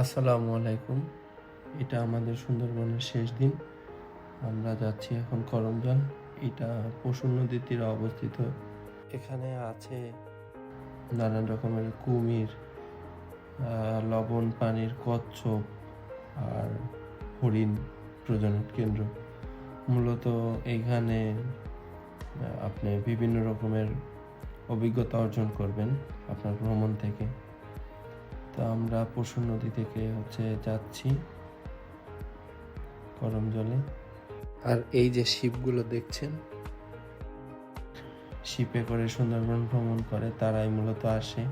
আসসালামু আলাইকুম। এটা আমাদের সুন্দরবনের শেষ দিন। আমরা যাচ্ছি এখন করমজল এটা পশুর নদীর তীরে অবস্থিত। এখানে আছে নানান রকমের কুমির লবণ পানির কচ্ছপ আর হরিণ প্রজনন কেন্দ্র। মূলত এইখানে আপনি বিভিন্ন রকমের অভিজ্ঞতা অর্জন করবেন আপনার ভ্রমণ থেকে। তো আমরা পশু নদী থেকে হচ্ছে যাচ্ছি গরম জলে। আর এই যে শিপগুলো দেখছেন? শিপে করে সুন্দরবন ভ্রমণ করে তারাই মূলত আসে।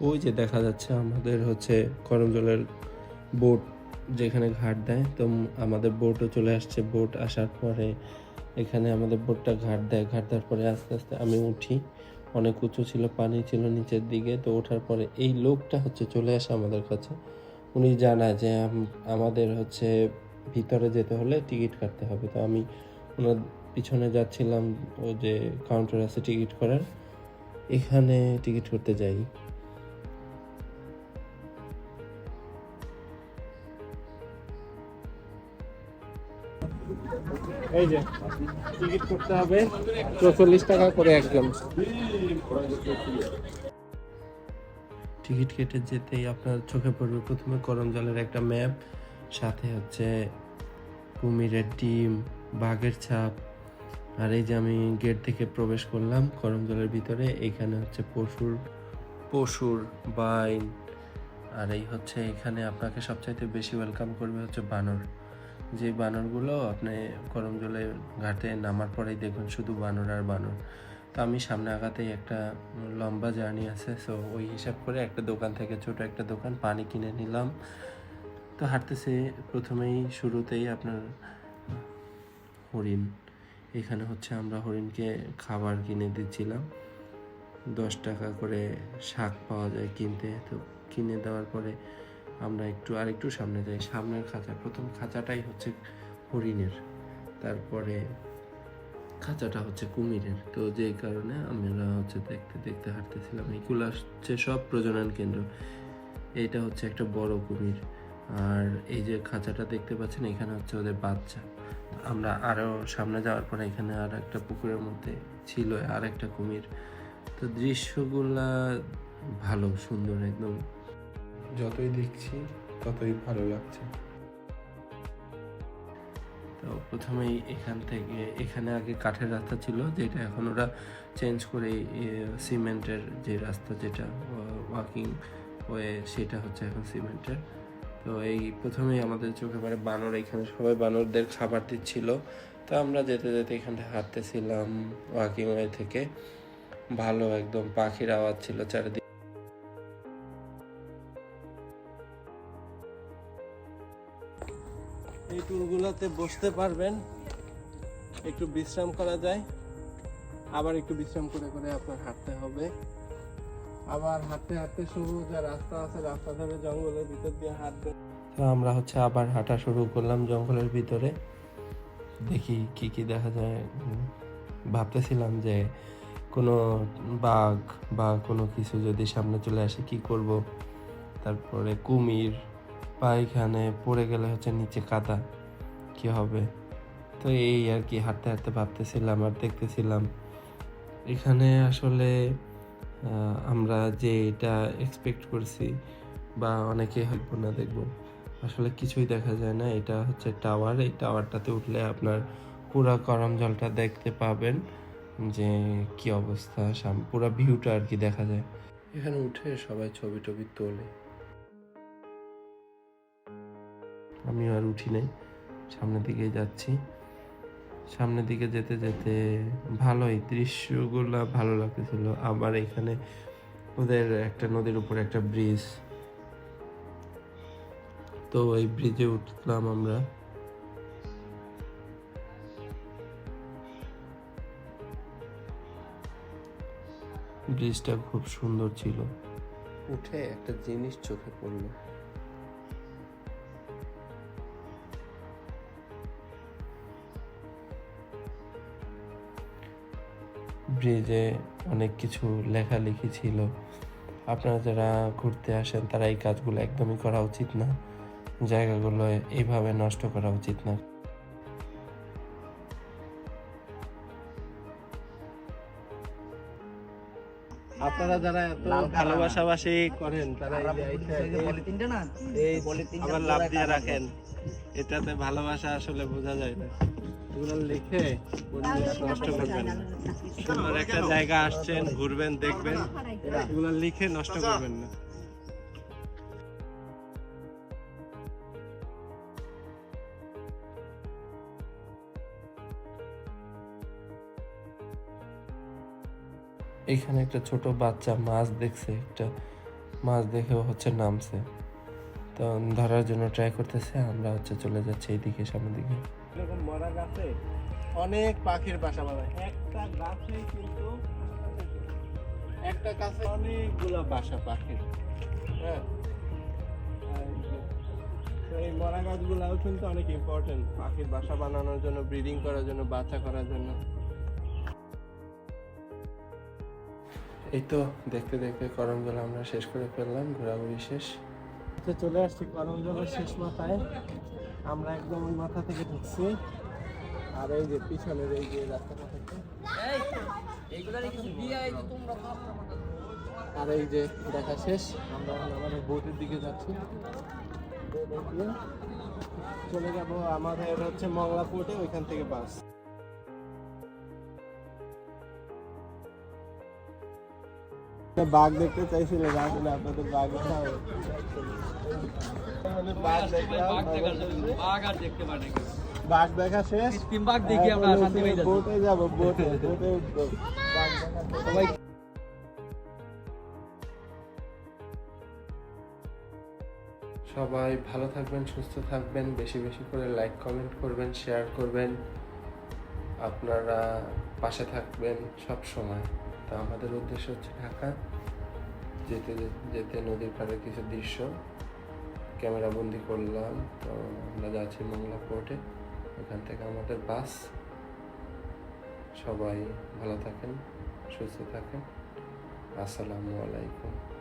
ওই যে দেখা যাচ্ছে আমাদের হচ্ছে গরম জলের বোট যেখানে ঘাট দেয় তো আমাদের বোটও চলে আসছে। বোট আসার পরে এখানে আমাদের বোটটা ঘাট দেয়। ঘাট দেওয়ার পরে আস্তে আস্তে আমি উঠি। অনেক উঁচু ছিল, পানি ছিল নিচের দিকে। তো ওঠার পরে এই লোকটা হচ্ছে চলে আসে আমাদের কাছে। উনি জানায় যে আমাদের হচ্ছে ভিতরে যেতে হলে টিকিট কাটতে হবে। তো আমি ওনার পিছনে যাচ্ছিলাম, ও যে কাউন্টার আছে টিকিট করার। এখানে টিকিট করতে যাই। এই যে, টিকিট করতে হবে। চৌচল্লিশ টাকা করে একজন। টিকিট কেটে যেতেই আপনার চোখে পড়বে প্রথমে করম জলের একটা ম্যাপ, সাথে হচ্ছে কুমিরের ডিম, বাঘের ছাপ। আর এই যে আমি গেট থেকে প্রবেশ করলাম করম জলের ভিতরে, এখানে হচ্ছে পশুর পশুর বাইন। আর এই হচ্ছে এখানে আপনাকে সবচাইতে বেশি ওয়েলকাম করবে হচ্ছে বানর। যে বানরগুলো আপনি গরম জলে ঘাটে নামার পরেই দেখুন শুধু বানর আর বানর। তো আমি সামনে আগাতেই একটা লম্বা জার্নি আছে সো ওই হিসাব করে একটা দোকান থেকে ছোট একটা দোকান পানি কিনে নিলাম। তো হাঁটতেছে, প্রথমেই শুরুতেই আপনার হরিণ। এখানে হচ্ছে আমরা হরিণকে খাবার কিনে দিচ্ছিলাম। দশ টাকা করে শাক পাওয়া যায় কিনতে, তো কিনে দেওয়ার পরে আমরা একটু আর একটু সামনে যাই। সামনের খাঁচা। প্রথম খাঁচাটাই হচ্ছে হরিণের। তারপরে খাঁচাটা হচ্ছে কুমিরের। তো যেই কারণে আমরা হচ্ছে দেখতে দেখতে হাঁটতেছিলাম। এইগুলো হচ্ছে সব প্রজনন কেন্দ্র। এটা হচ্ছে একটা বড় কুমির। আর এই যে খাঁচাটা দেখতে পাচ্ছেন, এখানে হচ্ছে ওদের বাচ্চা। আমরা আরও সামনে যাওয়ার পরে এখানে আর একটা পুকুরের মধ্যে ছিল আর একটা কুমির। তো দৃশ্যগুলা ভালো, সুন্দর, একদম যতই দেখছি, ততই ভালো লাগছে। তো প্রথমেই এখান থেকে, এখানে আগে কাঠের রাস্তা ছিল, যেটা এখন ওরা চেঞ্জ করে সিমেন্টের যে রাস্তা যেটা ওয়াকিং ওয়ে সেটা হচ্ছে এখন সিমেন্টের। তো এই প্রথমেই আমাদের চোখে পড়ে বানর এখানে, সবাই বানরদের খাবার দিচ্ছিল। তো আমরা যেতে যেতে এখানটা হাঁটতেছিলাম ওয়াকিং ওয়ে থেকে। ভালো একদম পাখির আওয়াজ ছিল চারিদিকে। এই টুলগুলোতে বসতে পারবেন। একটু বিশ্রাম করা যায়। আবার একটু বিশ্রাম করে করে আপনার হাঁটতে হবে। আবার হাঁটতে হাঁটতে শুরু, যে রাস্তা আছে রাস্তা ধরে জঙ্গলের ভিতর দিয়ে হাঁটবেন। তো আমরা হচ্ছে আবার হাঁটা শুরু করলাম জঙ্গলের ভিতরে। দেখি কি কি দেখা যায়। ভাবতেছিলাম যে কোনো বাঘ বা কোনো কিছু যদি সামনে চলে আসে, কি করব? তারপরে কুমির বা এখানে পড়ে গেলে হচ্ছে নিচে কাদা, কি হবে? তো এই আর কি, হাঁটতে হাঁটতে ভাবতেছিলাম আর দেখতেছিলাম। এখানে আসলে আমরা যে এটা এক্সপেক্ট করছি বা অনেকে হয়তো না দেখব, আসলে কিছুই দেখা যায় না। এটা হচ্ছে টাওয়ার এই টাওয়ারটাতে উঠলে আপনার পুরা গরম জলটা দেখতে পাবেন যে কি অবস্থা পুরো ভিউটা আর কি দেখা যায়। এখানে উঠে সবাই ছবি টবি তোলে। আমি আর উঠি নাই। সামনের দিকে যাচ্ছি। সামনের দিকে যেতে যেতে ভালোই দৃশ্যগুলো ভালো লাগতেছিল। আবার এখানে ওদের একটা নদীর উপর একটা ব্রিজ তো এই ব্রিজে উঠলাম আমরা। ব্রিজটা খুব সুন্দর ছিল। উঠে একটা জিনিস চোখে পড়ল। ব্রিজে অনেক কিছু লেখালেখি ছিল। আপনারা যারা ঘুরতে আসেন তারা এই কাজগুলো একদমই করা উচিত না। জায়গাগুলো এইভাবে নষ্ট করা উচিত না। আপনারা যারা এত ভালোবাসাবাসি করেন তারা এই যে এইটা- এই- এই আবার লাভ দিয়ে রাখেন। এটাতে ভালোবাসা আসলে বোঝা যায় না। এগুলো লিখে নষ্ট করবেন সুন্দর একটা জায়গা আসছেন ঘুরবেন দেখবেন। এগুলো লিখে নষ্ট করবেন না। এখানে একটা ছোট বাচ্চা মাছ দেখছে একটা মাছ দেখে হচ্ছে নামছে। তো ধরার জন্য ট্রাই করতেছে আমরা হচ্ছে চলে যাচ্ছি এইদিকে সামনের দিকে। এরকম মরা গাছে অনেক পাখির বাসা বাঁধা একটা গাছে কিন্তু একটা গাছে অনেকগুলো বাসা পাখির হ্যাঁ? এই মরা গাছগুলাও কিন্তু অনেক ইম্পর্টেন্ট পাখির বাসা বানানোর জন্য ব্রিডিং করার জন্য, বাচ্চা করার জন্য। এই তো দেখতে দেখতে করমজল আমরা শেষ করে ফেললাম, ঘোরাঘুরি শেষ। তো চলে আসছি করমজলের শেষ মাথায়। আমরা একদম ওই মাথা থেকে ঢুকছি। আর এই যে পিছনের এই যে রাস্তাটা থেকে। আর এই যে দেখা শেষ আমরা এখন আমাদের বোটের দিকে যাচ্ছি। চলে যাব আমাদের হচ্ছে মংলা পোর্টে ওইখান থেকে বাস বাঘ দেখতে চাইছিল আসলে আপনাদের বাঘ দেখা বাঘ দেখা শেষ? বাঘ দেখি আমরা। বোটে যাব বোটে বোটে উঠবো। সবাই সবাই ভালো থাকবেন সুস্থ থাকবেন বেশি বেশি করে লাইক কমেন্ট করবেন শেয়ার করবেন। আপনারা পাশে থাকবেন সব সময়। তো আমাদের উদ্দেশ্য হচ্ছে ঢাকা। যেতে যেতে নদীর পাড়ে কিছু দৃশ্য, ক্যামেরা বন্দি করলাম। তো আমরা যাচ্ছি মংলা পোর্টে ওখান থেকে আমাদের বাস। সবাই ভালো থাকেন, সুস্থ থাকেন। আসসালামু আলাইকুম।